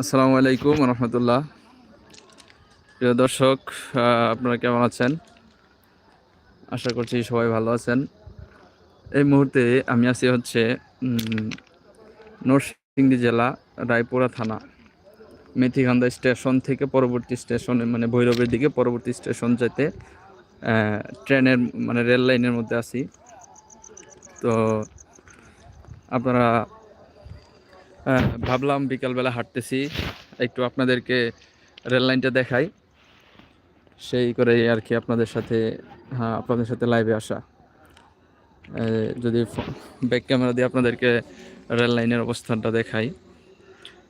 আসসালামু আলাইকুম রহমতুল্লাহ। প্রিয় দর্শক আপনারা কেমন আছেন? আশা করছি সবাই ভালো আছেন। এই মুহূর্তে আমি আছি হচ্ছে নরসিংদী জেলা, রায়পুরা থানা মেথিকান্দা স্টেশন থেকে পরবর্তী স্টেশনে মানে ভৈরবের দিকে পরবর্তী স্টেশন যেতে ট্রেনের মানে রেল লাইনের মধ্যে আছি। তো আপনারা ভাবলাম বিকালবেলা হাঁটতেছি। একটু আপনাদেরকে রেল লাইনটা দেখাই। সেই করে আর কি আপনাদের সাথে হ্যাঁ আপনাদের সাথে লাইভে আসা। যদি ব্যাক ক্যামেরা দিয়ে আপনাদেরকে রেল লাইনের অবস্থানটা দেখাই।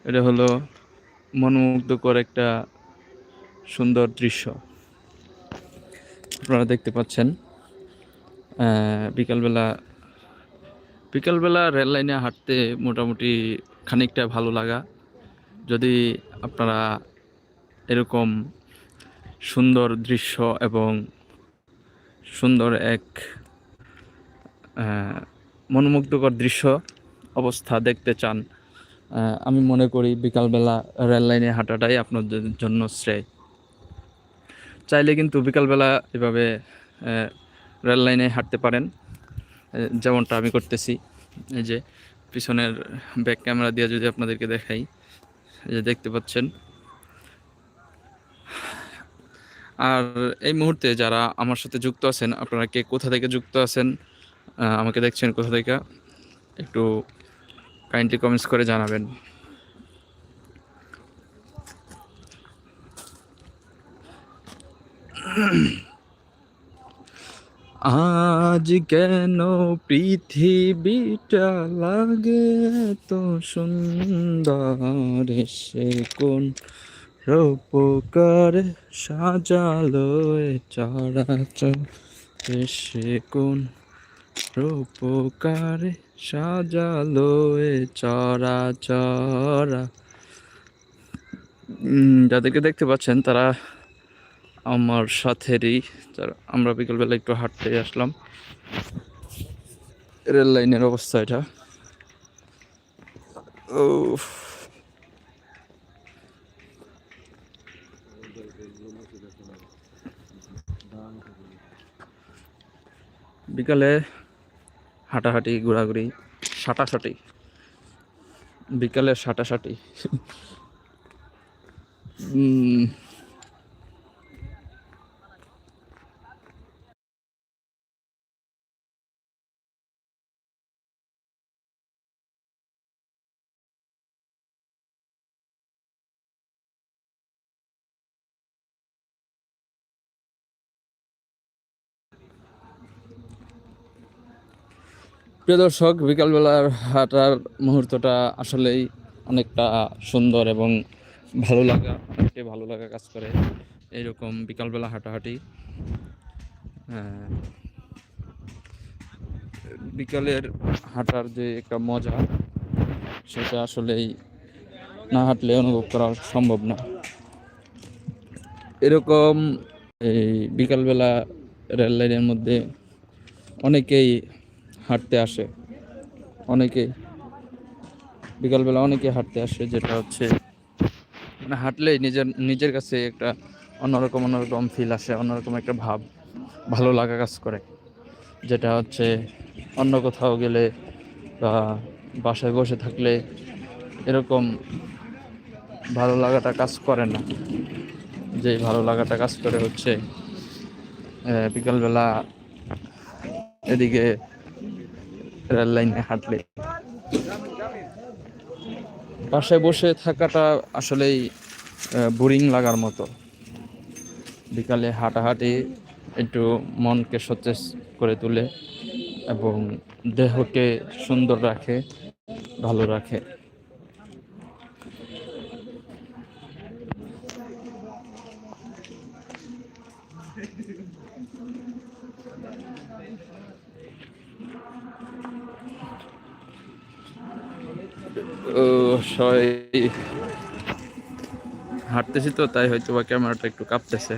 এটা হলো মনোমুগ্ধকর একটা সুন্দর দৃশ্য। আপনারা দেখতে পাচ্ছেন। বিকালবেলা বিকালবেলা রেল লাইনে হাঁটতে মোটামুটি খানিকটা ভালো লাগা। যদি আপনারা এরকম সুন্দর দৃশ্য এবং সুন্দর এক মনোমুগ্ধকর দৃশ্য অবস্থা দেখতে চান আমি মনে করি বিকালবেলা রেল লাইনে হাঁটাটাই আপনাদের জন্য শ্রেয়। চাইলে কিন্তু বিকালবেলা এভাবে রেল লাইনে হাঁটতে পারেন যেমনটা আমি করতেছি। এই যে পিছনের ব্যাক ক্যামেরা দিয়ে যদি আপনাদেরকে দেখাই যে দেখতে পাচ্ছেন। আর এই মুহূর্তে যারা আমার সাথে যুক্ত আছেন, আপনারা কে কোথা থেকে যুক্ত আছেন আমাকে দেখছেন কোথা থেকে, একটু কাইন্ডলি কমেন্টস করে জানাবেন। আজ কেন পৃথিবীটা লাগে তো সুন্দর? সে কোন রূপকার সাজালো চরাচর? সে কোন রূপকার সাজালো চরাচরা? যাদেরকে দেখতে পাচ্ছেন তারা আমার সাথেরই। আমরা বিকেলবেলা একটু হাঁটতে আসলাম। রেল লাইনের অবস্থা এটা। বিকালে হাঁটাহাঁটি, ঘোরাঘুরি, সাঁটাসাঁটি। বিকালে সাঁটাসাঁটি। প্রিয় দর্শক, বিকালবেলার হাঁটার মুহূর্তটা আসলেই অনেকটা সুন্দর এবং ভালো লাগা, অনেকটাই ভালো লাগা কাজ করে এইরকম বিকালবেলা হাঁটাহাঁটি। বিকালের হাঁটার যে একটা মজা, সেটা আসলেই না হাঁটলে অনুভব করা সম্ভব না এরকম এই বিকালবেলা রেল লাইনের মধ্যে অনেকেই হাঁটতে আসে। অনেকে, বিকালবেলা অনেকে হাঁটতে আসে, যেটা হচ্ছে মানে হাঁটলেই নিজের নিজের কাছে একটা অন্যরকম অন্যরকম ফিল আসে, অন্যরকম একটা ভাব, ভালো লাগা কাজ করে। যেটা হচ্ছে, অন্য কোথাও গেলে বা বাসায় বসে থাকলে এরকম ভালো লাগাটা কাজ করে না। যে ভালো লাগাটা কাজ করে হচ্ছে বিকালবেলা এদিকে রেল লাইনে হাঁটলে। বাসায় বসে থাকাটা আসলেই বোরিং লাগার মতো। বিকালে হাঁটাহাঁটি একটু মনকে সতেজ করে তোলে এবং দেহকে সুন্দর রাখে, ভালো রাখে। হাঁটতেছি তো তাই হয়তো বা ক্যামেরাটা একটু কাঁপতেছে।